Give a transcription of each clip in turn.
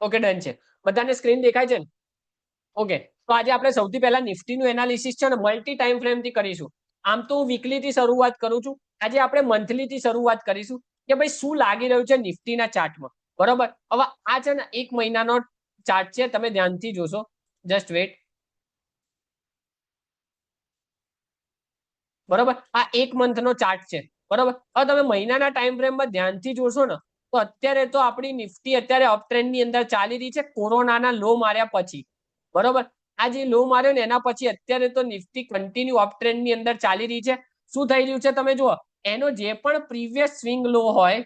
Okay done છે. બધાને screen દેખાય છે ને? ઓકે તો આજે આપણે સૌથી પહેલા નિફ્ટીનું એનાલિસિસ છે ને મલ્ટી ટાઈમ ફ્રેમથી કરીશું. આમ તો હું વીકલીથી શરૂઆત કરું છું. આજે આપણે મંથલી થી શરૂઆત કરીશું કે ભાઈ શું લાગી રહ્યું છે નિફ્ટીના ચાર્ટમાં બરોબર? હવે આ છે ને એક મહિનાનો ચાર્ટ છે, તમે ધ્યાનથી જોશો. જસ્ટ વેટ બરોબર? આ એક મંથનો ચાર્ટ છે. બરોબર? હવે તમે મહિનાના ટાઈમ ફ્રેમમાં ધ્યાનથી જોશો ને તો અત્યારે તો આપણી નિફ્ટી અત્યારે અપની અંદર ચાલી રહી છે, કોરોનાના લો માર્યા પછી. બરોબર? આ જે લો માર્યો ને એના પછી અત્યારે તો નિફ્ટી કન્ટિન્યુ અપની અંદર ચાલી રહી છે. શું થઈ રહ્યું છે તમે જુઓ, એનો જે પણ પ્રીવિયસ સ્વિંગ લો હોય,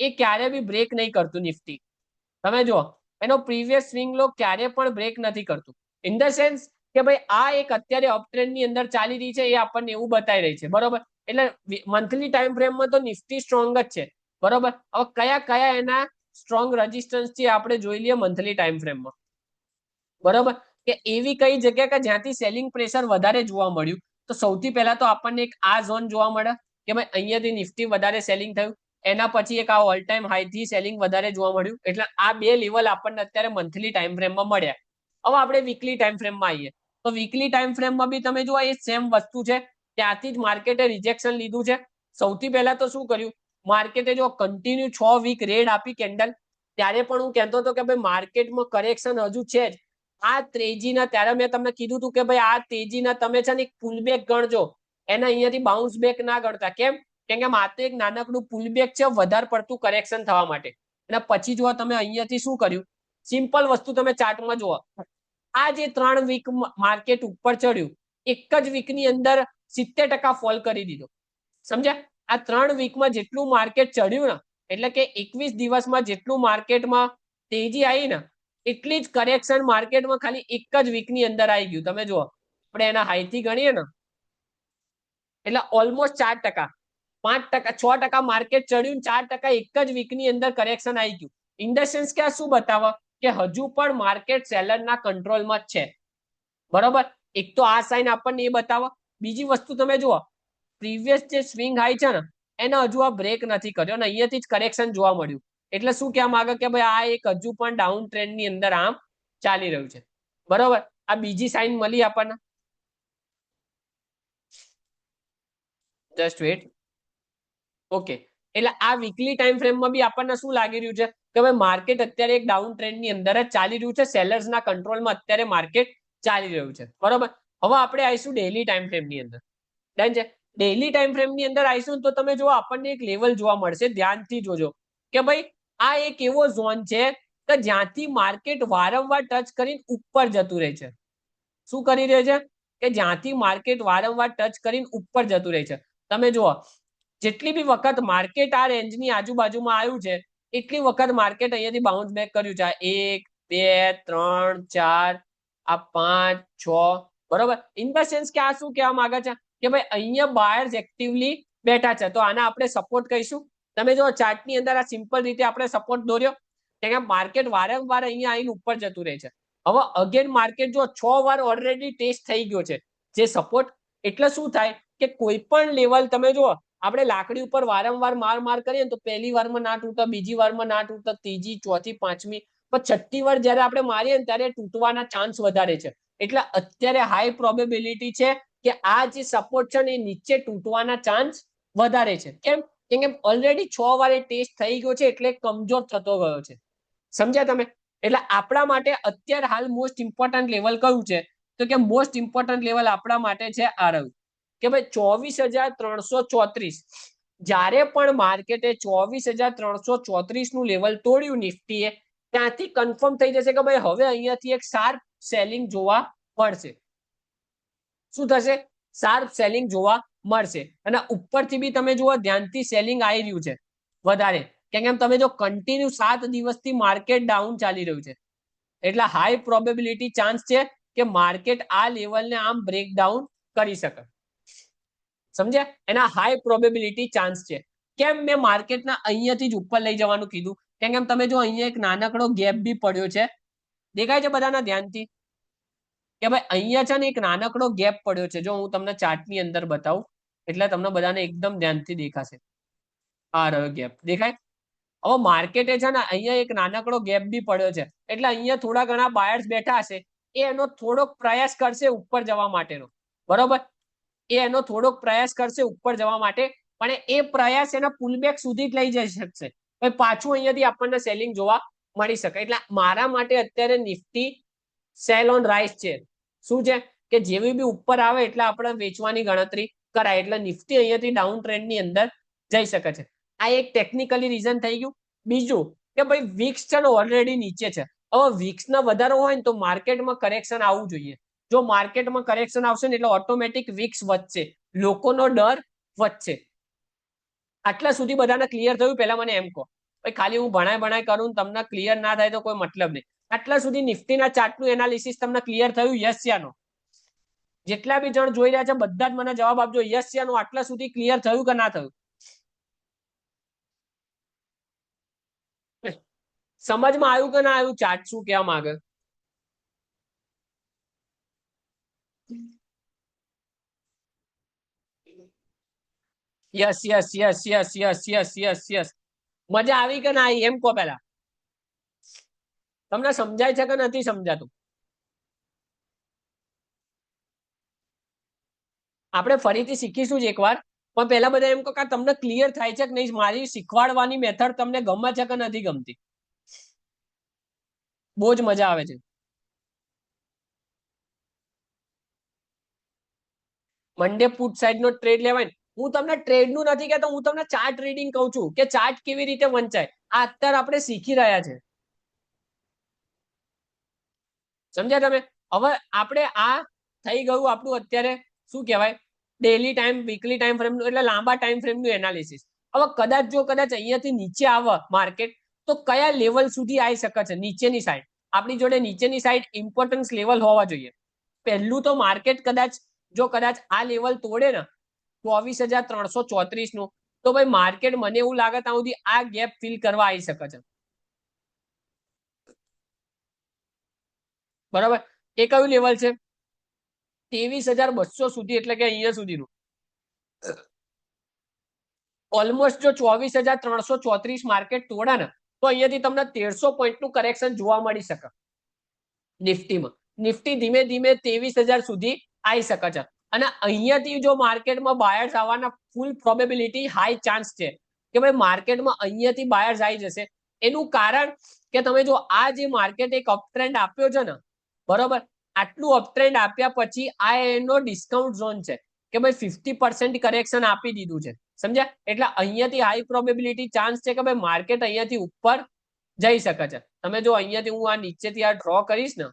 એ ક્યારે બી બ્રેક નહીં કરતું નિફ્ટી. તમે જુઓ, એનો પ્રીવિયસ સ્વિંગ લો ક્યારે પણ બ્રેક નથી કરતું. ઇન ધ સેન્સ કે ભાઈ, આ એક અત્યારે અપની અંદર ચાલી રહી છે, એ આપણને એવું બતાવી રહી છે. બરોબર? એટલે મંથલી ટાઈમ ફ્રેમમાં તો નિફ્ટી સ્ટ્રોંગ જ છે. બરોબર? હવે કયા કયા એના સ્ટ્રોંગ રેઝિસ્ટન્સ છે આપણે જોઈ લઈએ મંથલી ટાઈમ ફ્રેમમાં બરોબર? કે એવી કઈ જગ્યા કે જ્યાંથી સેલિંગ પ્રેશર વધારે જોવા મળ્યું. તો સૌથી પહેલા તો આપણને એક આ ઝોન જોવા મળે કે ભાઈ અહીંયાથી નિફ્ટી વધારે સેલિંગ થયું. એના પછી એક આ ઓલ ટાઈમ હાઈ થી સેલિંગ વધારે જોવા મળ્યું. એટલે આ બે લેવલ આપણને અત્યારે મંથલી ટાઈમ ફ્રેમમાં મળ્યા. હવે આપણે વીકલી ટાઈમ ફ્રેમમાં આવીએ. તો વીકલી ટાઈમ ફ્રેમમાં બી તમે જુઓ એ સેમ વસ્તુ છે. ત્યાંથી જ માર્કેટે રિજેક્શન લીધું છે. સૌથી પહેલા તો શું કર્યું? માર્કેટે જો કન્ટિન્યુ છ વીક રેડ આપી કેન્ડલ, ત્યારે પણ હું કહેતો હતો કે ભાઈ માર્કેટમાં કરેક્શન હજુ છે જ. આ તેજીના, ત્યારે મેં તમને કીધું હતું કે ભાઈ આ તેજીના તમે છે ને એક પુલબેક ગણજો. એને અહીંયાથી બાઉન્સ બેક ના ગણતા. કેમ? કેમ કે માત્ર એક નાનકડું પુલબેક છે, વધારે પડતું કરેક્શન થવા માટે. અને પછી જો તમે અહીંયાથી શું કર્યું? સિમ્પલ વસ્તુ તમે ચાર્ટમાં જુઓ. આ જે ત્રણ વીક માર્કેટ ઉપર ચડ્યું, એક જ વીકની અંદર સિત્તેર ટકા ફોલ કરી દીધો. સમજ્યા? આ ત્રણ વીકમાં જેટલું માર્કેટ ચડ્યું ને, એટલે કે એકવીસ દિવસમાં જેટલું માર્કેટમાં તેજી આવી ને, એટલી જ કરેક્શન માર્કેટમાં ખાલી એક જ વીકની અંદર આવી ગયું. તમે જુઓ, આપણે એના હાઈથી ગણીએ ને, એટલે ઓલમોસ્ટ ચાર ટકા, પાંચ ટકા, છ ટકા માર્કેટ ચડ્યું ચાર ટકા એક જ વીકની અંદર કરેક્શન આવી ગયું. ઇન ધ કે આ શું બતાવે? કે હજુ પણ માર્કેટ સેલરના કંટ્રોલમાં જ છે. બરોબર? એક તો આ સાઇન આપણને એ બતાવો. બીજી વસ્તુ તમે જુઓ પ્રીવિયસ જે સ્વિંગ હાઈ છે ને, એને હજુ આ બ્રેક નથી કર્યો અને અહીંયાથી જ કરેક્શન જોવા મળ્યું. એટલે શું કહેવા માંગે કે ભાઈ આ એક હજુ પણ ડાઉન ટ્રેન્ડની અંદર આમ ચાલી રહ્યું છે. બરોબર? આ બીજી સાઇન મળી આપણને. જસ્ટ વેટ ઓકે એટલે આ વીકલી ટાઈમ ફ્રેમમાં બી આપણને શું લાગી રહ્યું છે? કે ભાઈ માર્કેટ અત્યારે એક ડાઉન ટ્રેન્ડની અંદર જ ચાલી રહ્યું છે. સેલર્સના કંટ્રોલમાં અત્યારે માર્કેટ ચાલી રહ્યું છે. બરોબર? હવે આપણે આવીશું ડેલી ટાઈમ ફ્રેમની અંદર. ડન છે? ડેલી ટાઈમ ફ્રેમની અંદર આવીશું તો તમે જો આપણને એક લેવલ જોવા મળશે. ધ્યાનથી જોજો. કે ભાઈ, આ એક એવો ઝોન છે કે જ્યાંથી માર્કેટ વારંવાર ટચ કરીને ઉપર જતું રહે છે. શું કરી રહ્યો છે? કે જ્યાંથી માર્કેટ વારંવાર ટચ કરીને ઉપર જતું રહે છે. તમે જુઓ, જેટલી બી વખત માર્કેટ આ રેન્જની આજુબાજુમાં આવ્યું છે, એટલી વખત માર્કેટ અહીંયાથી બાઉન્સ બેક કર્યું છે. એક, બે, ત્રણ, ચાર, આ પાંચ, છ, બરોબર? ઇન ધ સેન્સ કે આ શું કહેવા માંગે છે? કે ભાઈ અહીંયા બાયર્સ એક્ટિવલી બેઠા છે. તો આને આપણે સપોર્ટ કહીશું તમે જો ચાર્ટની અંદર આ સિમ્પલ રીતે આપણે સપોર્ટ દોર્યો. કે માર્કેટ વારંવાર અહીંયા આવીને ઉપર જતું રહે છે. હવે અગેન માર્કેટ જો છ વાર ઓલરેડી ટેસ્ટ થઈ ગયો છે. જે સપોર્ટ એટલે શું થાય કે કોઈ પણ લેવલ તમે જુઓ, આપણે લાકડી ઉપર વારંવાર માર માર કરીએ તો પહેલી વારમાં ના તૂટતા, બીજી વારમાં ના તૂટતા, ત્રીજી, ચોથી, પાંચમી. પણ છઠ્ઠી વાર જ્યારે આપણે મારીએ ને ત્યારે તૂટવાના ચાન્સ વધારે છે. એટલે અત્યારે હાઈ પ્રોબેબિલિટી છે કે આ જે સપોર્ટ છે ને નીચે તૂટવાના ચાન્સ વધારે છે. કેમ? કેમ કે ઓલરેડી છ વાર ટેસ્ટ થઈ ગયો છે એટલે કમજોર થતો ગયો છે. સમજ્યા તમે? એટલે આપણા માટે અત્યારે હાલ મોસ્ટ ઇમ્પોર્ટન્ટ લેવલ કયું છે? તો કે મોસ્ટ ઇમ્પોર્ટન્ટ લેવલ આપણા માટે છે આરવ. કે ભાઈ ચોવીસ હજાર ત્રણસો ચોત્રીસ. જ્યારે પણ માર્કેટે ચોવીસ હજાર ત્રણસો ચોત્રીસનું લેવલ તોડ્યું નિફ્ટીએ, ત્યાંથી કન્ફર્મ થઈ જશે કે ભાઈ હવે અહીંયાથી એક શાર્પ સેલિંગ જોવા મળશે. શું થશે? શાર્પ સેલિંગ જોવા મળશે. અને ઉપરથી બી તમે જુઓ, ધ્યાનથી સેલિંગ આવી રહ્યું છે વધારે. કેમ કે તમે જો કન્ટિન્યુ સાત દિવસથી માર્કેટ ડાઉન ચાલી રહ્યું છે. એટલે હાઈ પ્રોબેબિલિટી ચાન્સ છે કે માર્કેટ આ લેવલને આમ બ્રેકડાઉન કરી શકે. સમજ્યા? એના હાઈ પ્રોબેબિલિટી ચાન્સ છે. કેમ મેં માર્કેટના અહીંયાથી જ ઉપર લઈ જવાનું કીધું? કેમ કે તમે જો અહીંયા એક નાનકડો ગેપ બી પડ્યો છે. દેખાય છે બધાના ધ્યાનથી? કે ભાઈ અહીંયા છે ને એક નાનકડો ગેપ પડ્યો છે. જો હું તમને ચાર્ટની અંદર બતાવું, એટલે તમને બધાને એકદમ ધ્યાનથી દેખાશે. આ રહ્યો ગેપ દેખાય? હવે માર્કેટે છે ને અહીંયા એક નાનકડો ગેપ બી પડ્યો છે. એટલે અહીંયા થોડા ઘણા બાયર્સ બેઠા હશે. એ એનો થોડોક પ્રયાસ કરશે ઉપર જવા માટેનો. બરોબર? એ એનો થોડોક પ્રયાસ કરશે ઉપર જવા માટે. પણ એ પ્રયાસ એના પુલબેક સુધી જ લઈ જઈ શકશે. પાછું અહીંયાથી આપણને સેલિંગ જોવા મળી શકે. એટલે મારા માટે અત્યારે નિફ્ટી સેલ ઓન રાઇસ છે. શું છે? કે જેવી બી ઉપર આવે એટલે આપણે વેચવાની ગણતરી કરાય. એટલે નિફ્ટી અહીંયાથી ડાઉન ટ્રેન્ડની અંદર જઈ શકે છે. આ એક ટેકનિકલી રીઝન થઈ ગયું. બીજું કે ભાઈ વિક્સ છે ને ઓલરેડી નીચે છે. હવે વિક્સ ના વધારો હોય ને તો માર્કેટમાં કરેક્શન આવવું જોઈએ. જો માર્કેટમાં કરેક્શન આવશે ને એટલે ઓટોમેટિક વિક્સ વધશે. લોકોનો ડર વધશે. આટલા સુધી બધાને ક્લિયર થયું? પહેલા મને એમ કહો. ભાઈ ખાલી હું ભણાય ભણાય કરું તમને ક્લિયર ના થાય તો કોઈ મતલબ નહીં. આટલા સુધી નિફ્ટીના ચાર્ટનું એનાલિસિસ તમને ક્લિયર થયું? યસ યા નો જેટલા બી જણ જોઈ રહ્યા છે, બધા જ મને જવાબ આપજો. યસ યા આટલા સુધી ક્લિયર થયું કે ના થયું? સમજમાં આવ્યું કે ના આવ્યું? ચાર્ટ શું કહેવા માંગે? Yes yes yes yes yes yes yes yes મજા આવી કે ના આવી? એમ કહો પેલા તમને સમજાય છે કે નથી સમજાતું? આપણે ફરીથી શીખીશું જ એકવાર, પણ પહેલા બધા એમ કહો કે તમને ક્લિયર થાય છે કે નહીં? મારી શીખવાડવાની મેથડ તમને ગમે છે કે નથી ગમતી? બહુ જ મજા આવે છે. મંડે પુટ સાઈડ નો ટ્રેડ લેવાય હું તમને ટ્રેડનું નથી કહેતો, હું તમને ચાર્ટ રીડિંગ કહું છું કે ચાર્ટ કેવી રીતે વંચાય? આ અત્યારે આપણે શીખી રહ્યા છે. સમજ્યા તમે? હવે આપણે આ થઈ ગયું આપણું અત્યારે શું કહેવાય? Daily time weekly time frame એટલે લાંબા ટાઈમ ફ્રેમનું એનાલિસિસ હવે કદાચ જો કદાચ અહીંયાથી નીચે આવે માર્કેટ તો કયા લેવલ સુધી આવી શકે છે? નીચેની સાઈડ આપણી જોડે નીચેની સાઈડ ઇમ્પોર્ટન્સ લેવલ હોવા જોઈએ. પહેલું તો માર્કેટ કદાચ, જો કદાચ આ લેવલ તોડે ને, ચોવીસ હજાર ત્રણસો ચોત્રીસનું તો ભાઈ માર્કેટ મને એવું લાગે ત્યાં સુધી આ ગેપ ફિલ કરવા આવી શકે છે. બરાબર? એ કયું લેવલ છે? ત્રેવીસ હજાર બસો સુધી, એટલે કે અહીંયા સુધીનું. ઓલમોસ્ટ જો ચોવીસ હજાર ત્રણસો ચોત્રીસ માર્કેટ તોડા ને, તો અહીંયાથી તમને તેરસો પોઈન્ટનું કરેક્શન જોવા મળી શકે. નિફ્ટીમાં. નિફ્ટી ધીમે ધીમે ત્રેવીસ હજાર સુધી આવી શકે છે. અને અહીંયાથી જો માર્કેટમાં બાયર્સ આવવાના ફૂલ પ્રોબેબિલિટી હાઈ ચાન્સ છે કે ભાઈ માર્કેટમાં અહીંયાથી બાયર્સ આવી જશે. એનું કારણ કે તમે જો આ જે માર્કેટ એક અપટ્રેન્ડ આપ્યો છે ને બરોબર? આટલું અપટ્રેન્ડ આપ્યા પછી આ એનો ડિસ્કાઉન્ટ ઝોન છે કે ભાઈ ફિફ્ટી પર્સન્ટ કરેક્શન આપી દીધું છે. સમજ્યા? એટલે અહીંયાથી હાઈ પ્રોબેબિલિટી ચાન્સ છે કે ભાઈ માર્કેટ અહીંયાથી ઉપર જઈ શકે છે. તમે જો અહીંયાથી હું આ નીચેથી આ ડ્રો કરીશ ને,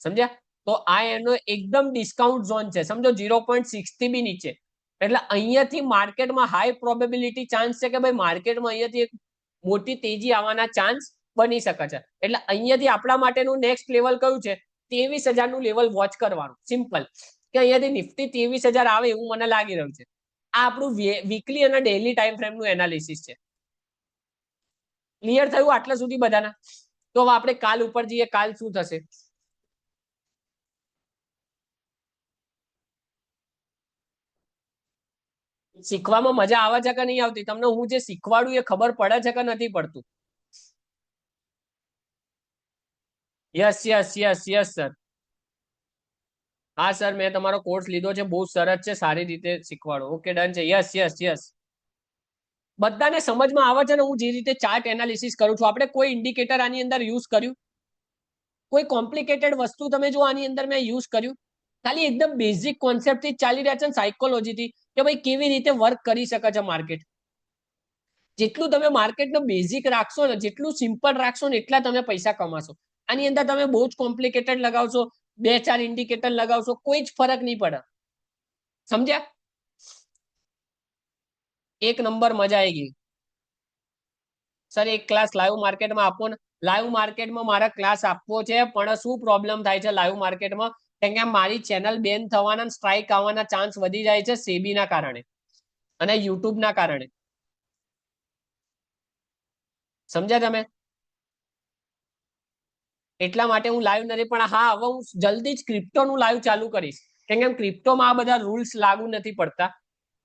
સમજ્યા? તો આ એનો એકદમ ડિસ્કાઉન્ટ ઝોન છે. સમજો ઝીરો પોઈન્ટ સિક્સથી બી નીચે. એટલે અહીંયાથી માર્કેટમાં હાઈ પ્રોબેબિલિટી ચાન્સ છે કે ભાઈ માર્કેટમાં અહીંયાથી એક મોટી તેજી આવવાના ચાન્સ બની શકે છે. એટલે અહીંયાથી આપણા માટેનું નેક્સ્ટ લેવલ કયું છે? ત્રેવીસ હજારનું લેવલ વોચ કરવાનું. સિમ્પલ કે અહીંયાથી નિફ્ટી ત્રેવીસ હજાર આવે એવું મને લાગી રહ્યું છે. આ આપણું વીકલી અને ડેલી ટાઈમ ફ્રેમનું એનાલિસિસ છે. ક્લિયર થયું આટલા સુધી બધાના? તો હવે આપણે કાલ ઉપર જઈએ. કાલ શું થશે? શીખવામાં મજા આવે છે કે નહીં આવતી? તમને હું જે શીખવાડું એ ખબર પડે છે કે નથી પડતું? Yes yes yes yes sir હા સર મેં તમારો કોર્સ લીધો છે. બહુ સરસ છે. સારી રીતે શીખવાડો. ઓકે ડન છે. યસ યસ યસ બધાને સમજમાં આવે છે ને, હું જે રીતે ચાર્ટ એનાલિસિસ કરું છું. આપણે કોઈ ઇન્ડિકેટર આની અંદર યુઝ કર્યું? કોઈ કોમ્પ્લિકેટેડ વસ્તુ તમે જો આની અંદર મેં યુઝ કર્યું? ખાલી એકદમ બેઝિક કોન્સેપ્ટથી ચાલી રહ્યા છે ને સાયકોલોજીથી કે ભાઈ કેવી રીતે વર્ક કરી શકે છે માર્કેટ જેટલું તમે માર્કેટનો બેઝિક રાખશો ને, જેટલું સિમ્પલ રાખશો ને, એટલા તમે પૈસા કમાશો. આની અંદર તમે બહુ જ કોમ્પ્લિકેટેડ લગાવશો, બે ચાર ઇન્ડિકેટર લગાવશો, કોઈ જ ફરક નહીં પડે. સમજ્યા? એક નંબર મજા આવી ગઈ. સર, એક ક્લાસ લાઈવ માર્કેટમાં આપો ને. લાઈવ માર્કેટમાં મારા ક્લાસ આપવો છે, પણ શું પ્રોબ્લેમ થાય છે લાઈવ માર્કેટમાં કેમ કે મારી ચેનલ બેન થવાના સ્ટ્રાઇક આવવાના ચાન્સ વધી જાય છે સેબીના કારણે અને યુટ્યુબના કારણે. સમજ્યા તમે? એટલા માટે હું લાઈવ નથી, પણ હા, હવે હું જલ્દી જ ક્રિપ્ટોનું લાઈવ ચાલુ કરીશ. કેમ કે ક્રિપ્ટોમાં આ બધા રૂલ્સ લાગુ નથી પડતા.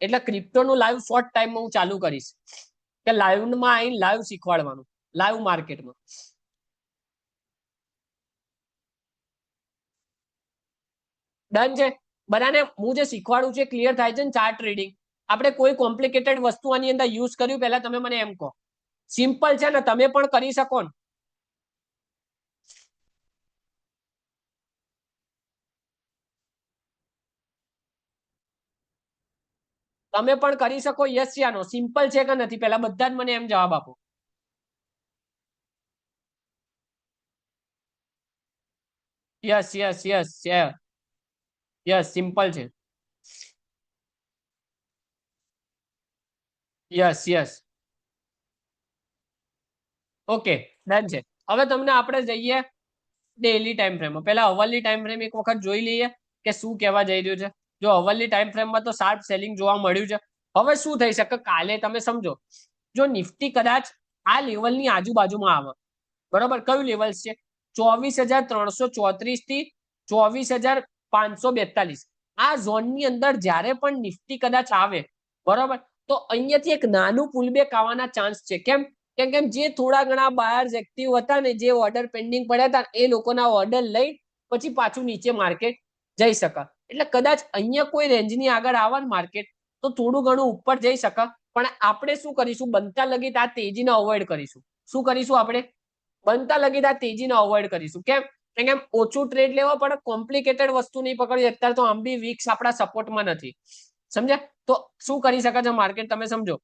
એટલે ક્રિપ્ટોનું લાઈવ શોર્ટ ટાઈમમાં હું ચાલુ કરીશ. કે લાઈવમાં આવીને લાઈવ શીખવાડવાનું. લાઈવ માર્કેટમાં ડન છે? બધાને હું જે શીખવાડું છું ક્લિયર થાય છે ને ચાર્ટ ટ્રેડિંગ આપણે કોઈ કોમ્પ્લિકેટેડ વસ્તુ આની અંદર યુઝ કર્યું, પહેલા તમે મને એમ કહો. સિમ્પલ છે ને તમે પણ કરી શકો ને. તમે પણ કરી શકો યસ યા નો સિમ્પલ છે કે નથી? પહેલા બધા જ મને એમ જવાબ આપો. Yes yes yes yes simple છે. યસ યસ ઓકે ડન છે. હવે તમને આપણે જઈએ ડેલી ટાઈમ ફ્રેમમાં પહેલા અવરલી ટાઈમ ફ્રેમ એક વખત જોઈ લઈએ કે શું કહેવા જઈ રહ્યું છે. જો અવરલી ટાઈમ ફ્રેમમાં તો શાર્પ સેલિંગ જોવા મળ્યું છે. હવે શું થઈ શકે? કાલે તમે સમજો. જો નિફ્ટી કદાચ આ લેવલની આજુબાજુમાં આવે. બરોબર? કયું લેવલ છે? ચોવીસ હજાર ત્રણસો ચોત્રીસથી ચોવીસ હજાર પાંચસો બેતાલીસ. આ ઝોનની અંદર જ્યારે પણ નિફ્ટી કદાચ આવે, બરોબર? તો અહીંયાથી એક નાનું પુલબેક આવવાના ચાન્સ છે. કેમ? કેમ કેમ જે થોડા ઘણા બાયર્સ એક્ટિવ હતા ને જે ઓર્ડર પેન્ડિંગ પડ્યા હતા, એ લોકોના ઓર્ડર લઈ પછી પાછું નીચે માર્કેટ જઈ શકે એટલે કદાચ અહીંયા કોઈ રેન્જની આગળ આવે ને માર્કેટ, તો થોડું ઘણું ઉપર જઈ શકે. પણ આપણે શું કરીશું? બનતા લગીત આ તેજીને અવોઇડ કરીશું. શું કરીશું આપણે? બનતા લગીત આ તેજીને અવોઇડ કરીશું. કેમ? કેમ કે ઓછું ટ્રેડ લેવા પણ કોમ્પ્લિકેટેડ વસ્તુ નહીં પકડી અત્યારે તો આમ બી વીક્સ આપણા સપોર્ટમાં નથી. સમજ્યા? તો શું કરી શકે છે માર્કેટ તમે સમજો.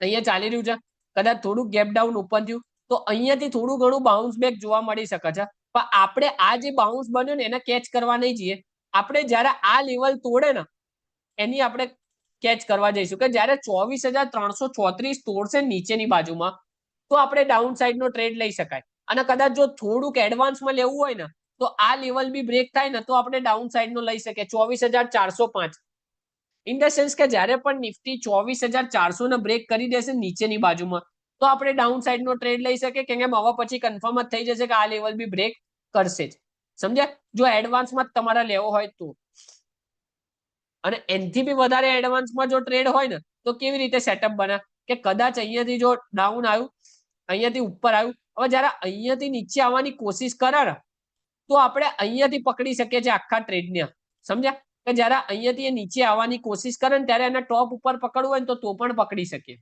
અહીંયા ચાલી રહ્યું છે. કદાચ થોડું ગેપ ડાઉન ઉપર થયું, તો અહીંયાથી થોડું ઘણું બાઉન્સ બેક જોવા મળી શકે છે. પણ આપણે આ જે બાઉન્સ બન્યો ને, એને કેચ કરવા નહીં જઈએ. આપણે જ્યારે આ લેવલ તોડે ને, એની આપણે કેચ કરવા જઈશું કે જ્યારે ચોવીસ હજાર ત્રણસો ચોત્રીસ તોડશે નીચેની બાજુમાં, તો આપણે ડાઉન સાઈડ નો ટ્રેડ લઈ શકાય. અને કદાચ જો થોડુંક એડવાન્સમાં લેવું હોય ને, તો આ લેવલ બી બ્રેક થાય ને, તો આપણે ડાઉન સાઈડ નો લઈ શકીએ, ચોવીસ હજાર ચારસો પાંચ. ઇન ધ સેન્સ કે જ્યારે પણ નિફ્ટી ચોવીસ હજાર ચારસો ને બ્રેક કરી દેશે નીચેની બાજુમાં, તો આપણે ડાઉન સાઈડ નો ટ્રેડ લઈ શકીએ, કેમ કે હવે પછી કન્ફર્મ જ થઈ જશે કે આ લેવલ બી બ્રેક કરશે જ. સમજ્યા? જો એડવાન્સમાં તમારે લેવો હોય તો. અને એનથી બી વધારે એડવાન્સમાં જો ટ્રેડ હોય ને, તો કેવી રીતે સેટઅપ બને? કે કદાચ અહીંયાથી જો ડાઉન આવ્યું, અહીંયાથી ઉપર આવ્યું, હવે જયારે અહીંયાથી નીચે આવવાની કોશિશ કરે તો આપણે અહીંયાથી પકડી શકીએ છીએ આખા ટ્રેડને સમજ્યા? કે જયારે અહીંયાથી એ નીચે આવવાની કોશિશ કરે ને ત્યારે એને ટોપ ઉપર પકડવું હોય ને તો તો પણ પકડી શકીએ.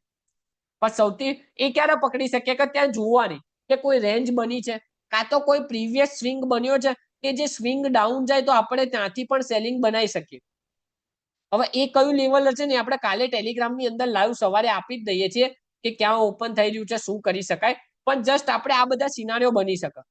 પણ સૌથી એ ક્યારે પકડી શકીએ? કે ત્યાં જોવાની, કે કોઈ રેન્જ બની છે? કાં તો કોઈ પ્રીવિયસ સ્વિંગ બન્યો છે કે જે સ્વિંગ ડાઉન જાય તો આપણે ત્યાંથી પણ સેલિંગ બનાવી શકીએ. હવે એ કયું લેવલ હશે ને આપણે કાલે ટેલિગ્રામની અંદર લાઈવ સવારે આપી જ દઈએ છીએ કે ક્યાં ઓપન થઈ રહ્યું છે, શું કરી શકાય. પણ જસ્ટ આપણે આ બધા સિનારીઓ બની શકે.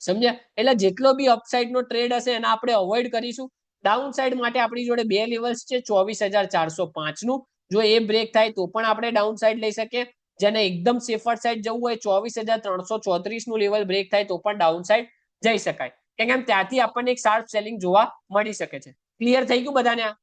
સમજ્યા? એટલે જેટલો બી અપસાઇડ નો ટ્રેડ હશે એને આપણે અવોઇડ કરીશું. ડાઉન સાઈડ માટે આપણી જોડે બે લેવલ્સ છે ચોવીસ હજાર ચારસો પાંચનું. જો એ બ્રેક થાય તો પણ આપણે ડાઉન સાઈડ લઈ શકીએ. જેને એકદમ સેફર સાઈડ જવું હોય, ચોવીસ હજાર ત્રણસો ચોત્રીસનું લેવલ બ્રેક થાય તો પણ ડાઉન સાઈડ જઈ શકાય. કેમ કે ત્યાંથી આપણને એક શાર્પ સેલિંગ જોવા મળી શકે છે. ક્લિયર થઈ ગયું બધાને આ?